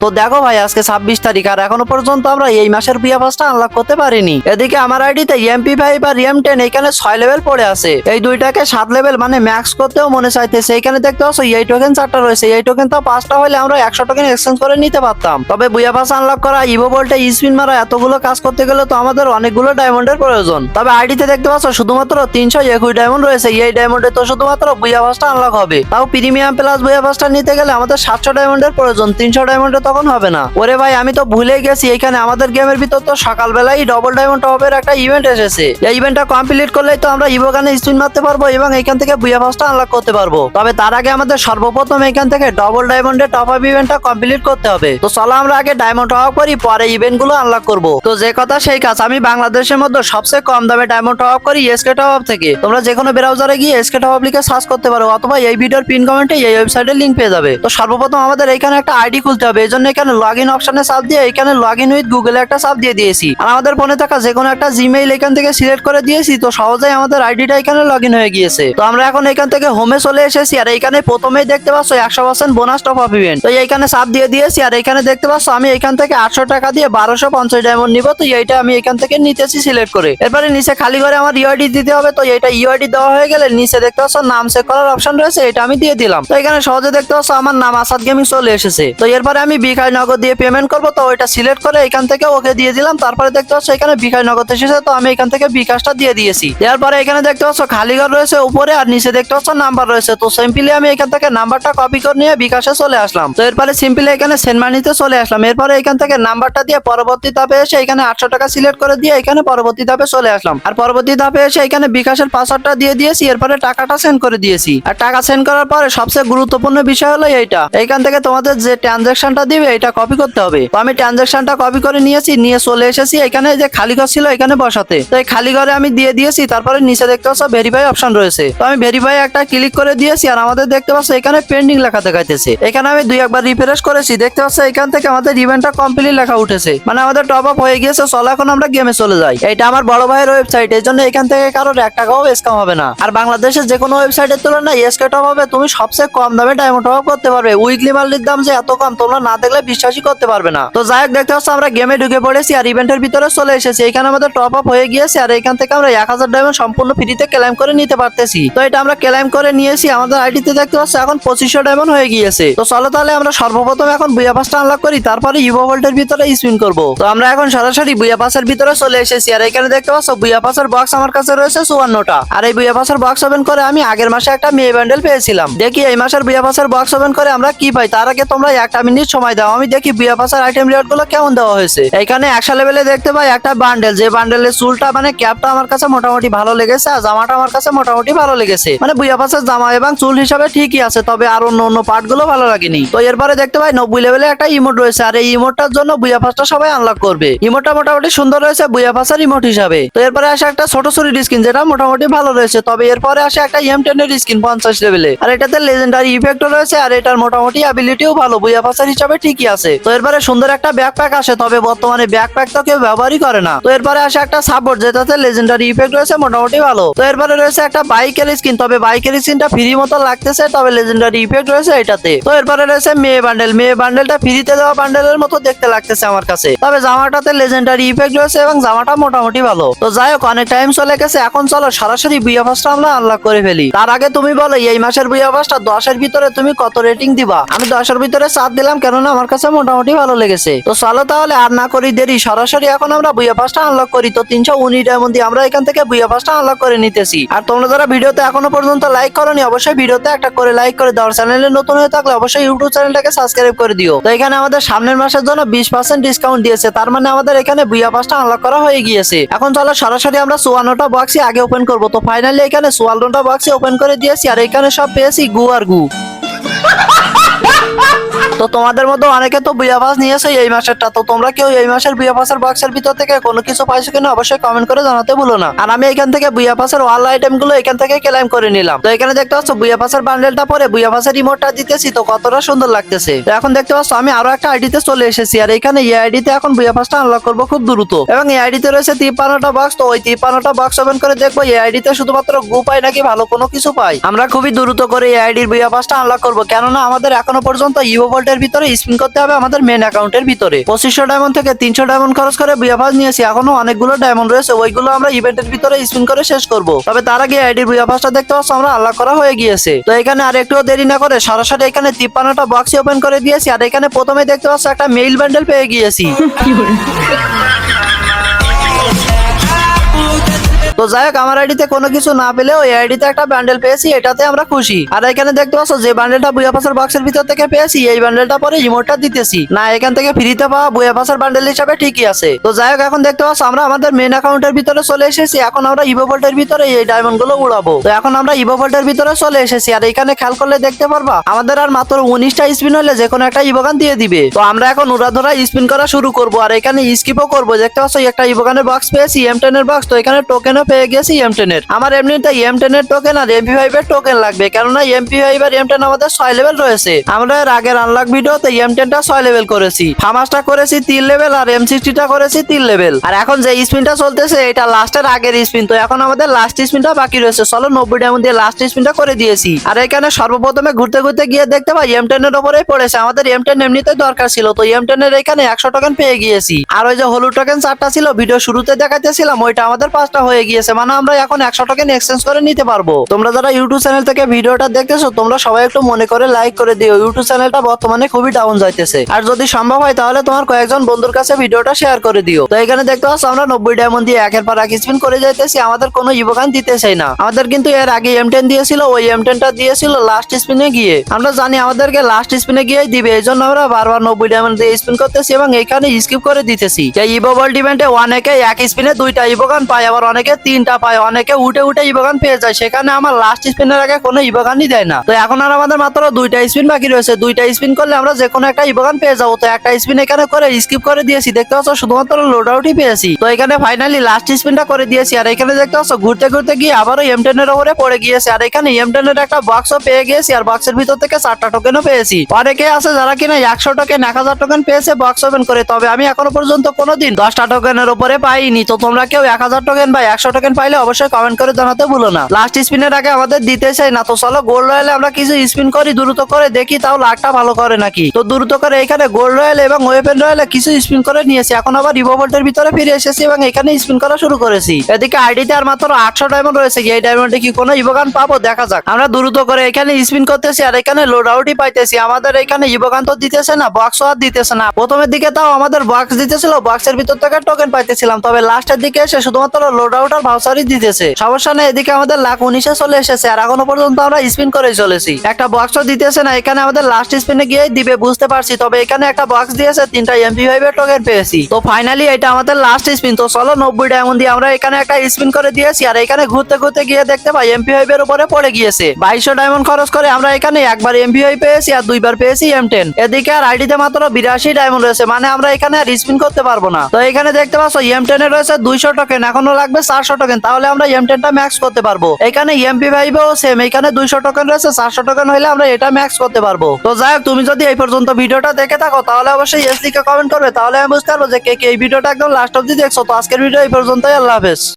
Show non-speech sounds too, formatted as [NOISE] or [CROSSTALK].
তো দেখো ভাই, আজকে ছাব্বিশ তারিখ, আর এখনও পর্যন্ত আমরা এই মাসের বিয়া পাসটা আনলক করতে পারিনি। এদিকে আমার আইডিতে এমপি ফাইভ আর এম টেন এখানে ছয় লেভেল পড়ে আছে। এই দুইটাকে সাত লেভেল মানে ম্যাক্স করতেও মনে চাইতেছে। এখানে দেখতে পাচ্ছ, এই টোকেন চারটা রয়েছে। এই টোকেন তো পাঁচটা হলে আমরা একশো টোকেন এক্সচেঞ্জ করে নিতে পারতাম। তবে বুয়া পাস আনলক করা ইভো বলটে স্পিন মারা এতগুলো কাজ করতে গেলে তো আমাদের অনেকগুলো ডায়মন্ডের প্রয়োজন। তবে আইডিতে দেখতে পাচ্ছ, শুধুমাত্র তিনশো একুশ ডায়মন্ড রয়েছে। এই ডায়মন্ডে তো শুধুমাত্র বুয়া পাসটা আনলক হবে। তাও প্রিমিয়াম প্লাস বুয়া পাসটা নিতে গেলে আমাদের সাতশো ডায়মন্ডের প্রয়োজন। তিনশো ডায়মন্ডে তখন হবে না। ওরে ভাই, আমি তো ভুলে গেছি, এখানে আমাদের গেমের ভিতর তো সকালবেলাই ডবল ডায়মন্ড টপের একটা ইভেন্ট এসেছে। এই ইভেন্টটা কমপ্লিট করলেই তো আমরা ইভোগানে স্পিন মারতে পারব এবং এখান থেকে বুয়া পাসটা আনলক করতে পারব। তবে তার আগে আমাদের সর্বপ্রথম এখান থেকে ডবল ডায়মন্ডের টপ আপ ইভেন্টটা কমপ্লিট করতে হবে। তো চলো আমরা আগে ডায়মন্ড টপ করি, পরে ইভেন্টগুলো আনলক করব। তো যে কথা সেই কাজ, আমি বাংলাদেশের মধ্যে সবচেয়ে কম দামে ডায়মন্ড টপ করি এসকে টপ আপ থেকে। তোমরা যে কোনো ব্রাউজারে গিয়ে এসকে টপ আপ লিখে সার্চ করতে পারো, অথবা এই ভিডিওর পিন কমেন্টে এই ওয়েবসাইটের লিংক পেয়ে যাবে। তো সর্বপ্রথম আমাদের এখানে একটা আইডি খুলতে হবে, এই জন্য এখানে লগ ইন অপশনে চাপ দিয়ে এখানে লগ ইন উইথ গুগলে একটা চাপ দিয়ে দিয়েছি। আর আমাদের ফোনে থাকা যে কোনো একটা জিমেইল এখান থেকে সিলেক্ট করে দিয়েছি, তো সহজেই আমাদের আইডিটা এখানে লগ ইন হয়ে গিয়েছে। তো আমরা এখন এখান থেকে হোমে চলে এসেছি, আর এখানে প্রথমেই দেখতে পাচ্ছ একশো percent bonus top up event তো এইখানে চাপ দিয়ে দিয়েছি, আর এখানে দেখতে পাচ্ছ আমি এখান থেকে আটশো টাকা দিয়ে বারোশো পঞ্চাশ ডায়মন্ড নিব, তো এইটা আমি এখান থেকে নিতেছি সিলেক্ট করে। এরপরে নিচে খালি করে আমার ইউআইডি দিতে হবে, তো এইটা ইউআইডি দেওয়া হয়ে গেলে নিচে দেখতে পাচ্ছ নাম সেভ করার অপশন রয়েছে, এটা আমি দিয়ে দিলাম। তো এখানে সহজে দেখতে পাচ্ছ আমার নাম আসাদ গেমিং চলে এসেছে। তো এরপরে আমি বিকাশ নগদ দিয়ে পেমেন্ট করব, তো ওইটা সিলেক্ট করে এখান থেকে ওকে দিয়ে দিলাম। তারপরে দেখতে পাচ্ছ এখানে বিকাশ নগদ এসেছে, তো আমি এখান থেকে বিকাশটা দিয়ে দিয়েছি। দেওয়ার পরে এখানে দেখতে পাচ্ছ খালি ঘর রয়েছে উপরে, আর নিচে দেখতে পাচ্ছ নাম্বার রয়েছে। তো সিম্পলি আমি এখান থেকে নাম্বারটা কপি করে নিয়ে বিকাশে চলে আসলাম। তো এরপরে সিম্পলি এখানে সেন্ড মানিতে চলে আসলাম। এরপরে এখান থেকে নাম্বারটা দিয়ে পরবর্তী ধাপে এসে এখানে আটশো টাকা সিলেক্ট করে দিয়ে এখানে পরবর্তী ধাপে চলে আসলাম। আর পরবর্তী ধাপে এসে এখানে বিকাশের পাসওয়ার্ডটা দিয়ে দিয়েছি, এরপরে টাকাটা সেন্ড করে দিয়েছি। আর টাকা সেন্ড করার পরে সবচেয়ে গুরুত্বপূর্ণ বিষয় হলো এইটা। এখান থেকে তোমাদের যে ট্রানজাকশনটা দিবে, এটা কপি করতে হবে। তো আমি ট্রানজাকশনটা কপি করে নিয়েছি, নিয়ে চলে এসেছি। এখানে যে খালি ঘর ছিল, এখানে বসাতে। তো এই খালি ঘরে আমি দিয়ে দিয়েছি, তারপরে নিচে দেখতে পাচ্ছ ভেরিফাই অপশন রয়েছে। তো আমি ভেরিফাই একটা ক্লিক করে দিয়েছি, আর আমাদের দেখতে পাচ্ছ এখানে পেন্ডিং লেখা দেখাইতেছে। এখানে আমি দুই একবার রিফ্রেশ করেছি, দেখতে পাচ্ছ এখান থেকে আমাদের ইভেন্টটা কমপ্লিট লেখা উঠেছে। মানে আমাদের টপ আপ হয়ে গিয়েছে, চলো এখন আমরা গেমে চলে যাই। এটা আমার বড় ভাইয়ের ওয়েবসাইট এই জন্য এখান থেকে কারোর এক টাকাও স্কাম হবে না। আর বাংলাদেশের যে কোনো ওয়েবসাইটের তুলনায় এসকে টপ হবে তুমি সবচেয়ে কম দামে ডায়মন্ড টপ করতে পারবে। উইকলি মাল্টির দাম যে এত কম, তোমরা না দেখলে বিশ্বাসই করতে পারবে না। তো যাই হোক, দেখতে পাচ্ছ আমরা গেমে ঢুকে পড়েছি আর ইভেন্টের ভিতরে চলে এসেছি। এখানে আমাদের টপ আপ হয়ে গিয়েছে আর এখান থেকে আমরা এক হাজার ডায়মন্ড সম্পূর্ণ ফ্রিতে ক্লেম করে নিতে পারতেছি। তো এটা আমরা ক্লেম করে নিয়েছি। আমাদের আইডিতে দেখতে পাচ্ছ এখন পঁচিশশো ডায়মন্ড হয়ে গিয়েছে। তো চলো তাহলে আমরা সর্বপ্রথম এখন বুয়া পাসটা আনলক করি, তারপরে ইভো ভোল্টের ভিতরে স্পিন করব। তো আমরা এখন সরাসরি বুয়া পাসের ভিতরে চলে এসেছি। আর এখানে দেখতে পাচ্ছ বুয়া পাসের বক্স আমার কাছে রয়েছে চুয়ান্নটা। আর এই বুয়া পাসের বক্স ওপেন করে আমি আগের মাসে একটা মেয়ে ব্যান্ডেল পেয়েছিলাম। দেখি এই মাসের বুয়া পাসের বক্স ওপেন করে আমরা কি পাই? তার আগে তোমরা একটা মিনিট সময় দাও। আমি দেখি বুয়া পাসের আইটেম রিওয়ার্ডগুলো কেমন দেওয়া হয়েছে। এখানে একশো লেভেলে দেখতে পাই একটা বান্ডেল যে বান্ডেলের চুলটা মানে ক্যাপটা আমার কাছে মোটামুটি ভালো লেগেছে আর জামাটা আমার কাছে মোটামুটি ভালো লেগেছে। মানে বুয়া পাসের জামা এবং চুল হিসাবে ঠিকই আছে, তবে আর অন্য অন্য পার্টগুলো ভালো লাগেনি। তো এরপরে দেখতে পাই নব্বই লেভেলে একটা ইমোট রয়েছে আর এই ইমোটটার জন্য বুয়া পাসটা সবাই আনলক করবে। ইমোটটা মোটামুটি সুন্দর রয়েছে, বুয়া পাসের ইমোট হিসাবে। তো এরপরে আসে একটা ছোট ছুরির স্কিন যেটা মোটামুটি ভালো রয়েছে, তবে এরপরে আসে একটা এম টেন এর স্কিন পঞ্চাশ লেভেলে আর এটাতে লেজেন্ডারি ইফেক্ট রয়েছে আর এটার মোটামুটি অ্যাবিলিটিও ভালো, বুয়া পাসের হিসাবে ঠিকই আছে। তো এরপরে সুন্দর একটা ব্যাকপ্যাক আসে, তবে বর্তমানে ব্যাকপ্যাক তো কেউ ব্যবহারই করে না। তো এরপরে আসে একটা সাপোর্ট যেটাতে লেজেন্ডারি ইফেক্ট রয়েছে, মোটামুটি ভালো। তো এরপরে রয়েছে একটা বাইকের স্কিন তবে বাইকের স্কিনটা ফ্রি মতো লাগতেছে, তবে লেজেন্ডারি ইফেক্ট রয়েছে এটাতে। তো এরপরে রয়েছে মেয়ে বান্ডেল মেয়ে বান্ডেলটা ফ্রিতে দেওয়া বান্ডেলের মতো দেখতে লাগতেছে আমার কাছে। তবে জামাটাতে লেজেন্ডারি ইফেক্ট রয়েছে এবং জামাটা মোটামুটি ভালো। তো যাই হোক, অনেক টাইম চলে গেছে, এখন চলো সরাসরি বুয়া ফাসটা আমরা আনলক করে ফেলি। তার আগে তুমি বলো, এই মাসের বুয়া ফাসটা দশের ভিতরে তুমি কত রেটিং দিবা? আমি দশের ভিতরে সাত দিলাম, কেননা আমার কাছে মোটামুটি ভালো লেগেছে। তো চলো তাহলে, আর না করি দেরি, সরাসরি এখন আমরা বুয়া ফাসটা আনলক করি। তো তিনশো উনিশ ডায়মন্ড আমরা এখান থেকে বুয়া ফাসটা আনলক করে নিতেছি। আর তোমরা যারা ভিডিওতে এখনও পর্যন্ত লাইক করনি, অবশ্যই ভিডিওতে একটা করে লাইক করে দাও। চ্যানেলে নতুন হয়ে থাকলে অবশ্যই ইউটিউব চ্যানেলটাকে সাবস্ক্রাইব করে দিও। তো এখানে আমাদের সামনের মাসের জন্য বিশ পার্সেন্ট ডিসকাউন্ট দিয়েছে। তার মানে আমাদের এখানে বুয়া পাসটা আনলক করা হয়ে গিয়েছে। এখন চলো, সরাসরি আমরা চুয়ান্নটা বক্সই আগে ওপেন করব। তো ফাইনালি এখানে চুয়ান্নটা বক্সই ওপেন করে দিয়েছি। আর এখানে সব পেয়েছি গু আর গু। [LAUGHS] তো তোমাদের মধ্যে অনেকে তো বুয়া পাস নিয়েছে এই মাসেরটা। তো তোমরা কেউ এই মাসের বুয়া পাসের বক্সের ভিতর থেকে কোনো কিছু পাইছো কিনা অবশ্যই কমেন্ট করে জানাতে ভুলো না। আর আমি এখান থেকে বুয়া পাসের ওয়াল আইটেমগুলো এখান থেকে ক্লেম করে নিলাম। তো এখানে দেখতে পাচ্ছ, বুয়া পাসের বান্ডেলটা পরে বুয়া পাসের রিমোটটা দিতেছি, তো কতটা সুন্দর লাগতেছে। তো এখন দেখতে পাচ্ছ, আমি আরও একটা আইডিতে চলে এসেছি, আর এখানে এই আইডিতে এখন বুয়া পাসটা আনলক করব খুব দ্রুত। এবং এই আইডিতে রয়েছে তিপ্পান্নটা বক্স তো ওই তিপ্পান্নটা বক্স ওপেন করে দেখব, এই আইডিতে শুধুমাত্র গু পাই নাকি ভালো কোনো কিছু পাই? আমরা খুবই দ্রুত করে এই আইডির বুয়া পাসটা আনলক করব। কেননা আমাদের এখনও এখনও পর্যন্ত ইভো ভোল্টের ভিতরে স্পিন করতে হবে আমাদের মেন অ্যাকাউন্টের ভিতরে। পঁচিশশো ডায়মন্ড থেকে তিনশো ডায়মন্ড খরচ করে বিয়াফাস নিয়েছি। এখনও অনেকগুলো ডায়মন্ড রয়েছে, ওইগুলো আমরা ইভেন্টের ভিতরে স্পিন করে শেষ করব। তবে তার আগে আইডির বিয়াফাসটা দেখতে পাচ্ছ, আমরা আল্লাহ করা হয়ে গিয়েছে। তো এখানে আর একটু দেরি না করে সরাসরি এখানে তিপ্পান্নটা বক্স ওপেন করে দিয়েছি। আর এখানে প্রথমে দেখতে পাচ্ছ, একটা মেইল ব্যান্ডেল পেয়ে গিয়েছি। [LAUGHS] তো যাই হোক, আমার আইডিতে কোনো কিছু না পেলে ওই আইডিতে একটা ব্যান্ডেল পেয়েছি, এটাতে আমরা খুশি। আর এখানে দেখতে পাচ্ছ, যে বান্ডেলটা বুয়া পাসের বক্সের ভিতর থেকে পেয়েছি, এই বান্ডেলটা পরে ইমোটটা দিতেছি। না, এখান থেকে ফ্রিতে পাওয়া বুয়া পাসের ব্যান্ডেল হিসাবে ঠিকই আছে। তো যাই হোক, এখন দেখতে পাচ্ছ, আমরা আমাদের মেন অ্যাকাউন্টের ভিতরে চলে এসেছি। এখন আমরা ইভো ভোল্টের ভিতরে এই ডায়মন্ডগুলো উড়াবো। তো এখন আমরা ইভো ভোল্টের ভিতরে চলে এসেছি। আর এখানে খেয়াল করলে দেখতে পারবা, আমাদের আর মাত্র উনিশটা স্পিন হলে যে কোনো একটা ইভোগান দিয়ে দিবে। তো আমরা এখন উড়াধরা স্পিন করা শুরু করব। আর এখানে স্কিপও করব। দেখতে পাচ্ছ একটা ইভোগানের বক্স পেয়েছি এম টেন এর বক্স তো এখানে টোকেনও পেয়ে গেছি এম টেন এর। আমার এমনিতে এম টেন এর টোকেন আর এমপি ফাইভ এর টোকেন লাগবে, কেননা এমপি ফাইভ আর এম টেন আমাদের ছয় লেভেল রয়েছে। আমরা এর আগের আনলক ভিডিওতে এম টেনটা ছয় লেভেল করেছি। ফামাসটা করেছি তিন লেভেল আর এম সিক্সটিটা করেছি তিন লেভেল আর এখন যে স্পিনটা চলতেছে, এটা লাস্টের আগের স্পিন তো এখন আমাদের লাস্ট স্পিনটা বাকি রয়েছে। চলো নব্বই ডায়মন্ড দিয়ে লাস্ট স্পিনটা করে দিয়েছি। আর এখানে সর্বপ্রথমে ঘুরতে ঘুরতে গিয়ে দেখতে পাই এম টেন এর উপরেই পড়েছে। আমাদের এম টেন এমনিতে দরকার ছিল, তো এম টেন এর এখানে একশো টোকেন পেয়ে গিয়েছি। আর ওই যে হলুদ টোকেন চারটা ছিল ভিডিও শুরুতে দেখাতেছিলাম ওইটা আমাদের পাঁচটা হয়ে গিয়েছে। মানে আমরা এখন একশো টোকেন এক্সচেঞ্জ করে নিতে পারব। তোমরা যারা ইউটিউব চ্যানেল থেকে ভিডিওটা দেখতেছো, তোমরা সবাই একটু মনে করে লাইক করে দিও। ইউটিউব চ্যানেলটা বর্তমানে খুবই ডাউন যাইতেছে। আর যদি সম্ভব হয়, তাহলে তোমার কয়েকজন বন্ধুর কাছে ভিডিওটা শেয়ার করে দিও। তো এখানে দেখতে পাচ্ছ, আমরা নব্বই ডায়মন্ড দিয়ে একের পর এক স্পিন করে যাইতেছি। আমাদের কোনো ইভোগান দিতেছেই না। আমাদের কিন্তু এর আগে এম টেন দিয়েছিল, ওই এম টেনটা দিয়েছিল লাস্ট স্পিনে গিয়ে। আমরা জানি আমাদেরকে লাস্ট স্পিনে গিয়ে দিবে এই জন্য আমরা বারবার নব্বই ডায়মন্ড দিয়ে স্পিন করতেছি এবং এখানে স্কিপ করে দিতেছি। এই ইভো ওয়ার্ল্ড ইভেন্টে অনেকে এক স্পিনে দুইটা ইভোগান পায়, আবার অনেকে তিনটা পায়। অনেকে উঠে উঠে ইভোগান পেয়ে যায়। সেখানে আমার লাস্ট স্পিনের আগে কোনো ইভোগানই দেয় না। তো এখন আর আমাদের মাত্র দুইটা স্পিন বাকি রয়েছে। দুইটা স্পিন করলে আমরা যে কোনো একটা ইভোগান পেয়ে যাব। তো একটা স্পিন এখানে করে স্কিপ করে দিয়েছি। দেখতে পাচ্ছ, শুধুমাত্র লোড আউটই পেয়েছি। তো এখানে ফাইনালি লাস্ট স্পিনটা করে দিয়েছি। আর এখানে দেখতে পাচ্ছ, ঘুরতে ঘুরতে গিয়ে আবারও এম টেন এর উপরে পড়ে গিয়েছে। আর এখানে এম টেন এর একটা বক্সও পেয়ে গিয়েছি। আর বক্সের ভিতর থেকে চারটা টোকেনও পেয়েছি। অনেকে আছে যারা কিনা একশো টোকেন এক হাজার টোকেন পেয়েছে বক্স ওপেন করে। তবে আমি এখনও পর্যন্ত কোনোদিন দশটা টোকেনের উপরে পাইনি। তো তোমরা কেউ এক হাজার টোকেন বা একশো টোকেন পাইলে অবশ্যই কমেন্ট করে জানাতে ভুলো না। লাস্ট স্পিনের আগে আমাদের দিতে চাই না তো চলো গোল রয়েলে আমরা কিছু স্পিন করি, দ্রুত করে দেখি তাও লাখটা ভালো করে নাকি। তো দ্রুত করে এখানে গোল রয়েল এবং ওয়েপেন রয়েলে কিছু স্পিন করে নিয়েছি। এখন আবার রিভোল্টের ভিতরে ফিরে এসেছি এবং এখানে স্পিন করা শুরু করেছি। এদিকে আইডিতে আর মাত্র আটশো ডায়মন্ড রয়েছে, এই ডায়মন্ডে কি কোনো ইভোগান পাবো? দেখা যাক। আমরা দ্রুত করে এখানে স্পিন করতেছি আর এখানে লোড আউটই পাইতেছি। আমাদের এখানে ইভোগান তো দিতেছে না বক্স আর দিতেছে না। প্রথমের দিকে তাও আমাদের বক্স দিতেছিল বক্সের ভিতর থেকে টোকেন পাইতেছিলাম। তবে লাস্টের দিকে এসে শুধুমাত্র লোড আউট আর ভাউচারই দিতেছে। সমস্যা নেই, এদিকে আমাদের লাখ উনিশে চলে এসেছে, আর এখনও পর্যন্ত আমরা স্পিন করে চলেছি। একটা বক্সও দিতেছে না, এখানে আমাদের লাস্ট স্পিনে গিয়ে দিবে, বুঝতে পারছি। তবে এখানে একটা বক্স দিয়েছে, তিনটা এমপি ফাইভ টোকেন পেয়েছি। তো ফাইনালি এটা আমাদের লাস্ট স্পিন তো চলো নব্বই ডায়মন্ড দিয়ে আমরা এখানে একটা স্পিন করে দিয়েছি, আর এখানে ঘুরতে ঘুরতে গিয়ে দেখতে পাই এমপি ফাইভ উপরে পড়ে গিয়েছে। বাইশশো ডায়মন্ড খরচ করে আমরা এখানে একবার এমপি ফাইভ পেয়েছি, আর দুইবার পেয়েছি এম টেন এদিকে আর আইডিতে মাত্র বিরাশি ডায়মন্ড রয়েছে মানে আমরা এখানে আর স্পিন করতে পারব না। তো এখানে দেখতে পাচ্ছ এম টেন রয়েছে দুইশো টোকেন এখনও লাগবে চারশো টোকেন তাহলে আমরা এম টেনটা ম্যাক্স করতে পারব। এখানে এমপি ও সেম এখানে দুইশো টোকেন রয়েছে, চারশো টোকেন হলে আমরা এটা ম্যাক্স করতে পারব। তো যাই হোক, তুমি যদি এই পর্যন্ত ভিডিওটা দেখে থাকো, তাহলে অবশ্যই এস লিখে কমেন্ট করবে, তাহলে আমি বুঝতে পারব যে কে কে এই ভিডিওটা একদম লাস্ট অব্দি দেখছ। তো আজকের ভিডিও এই পর্যন্তই, আল্লাহ হাফেজ।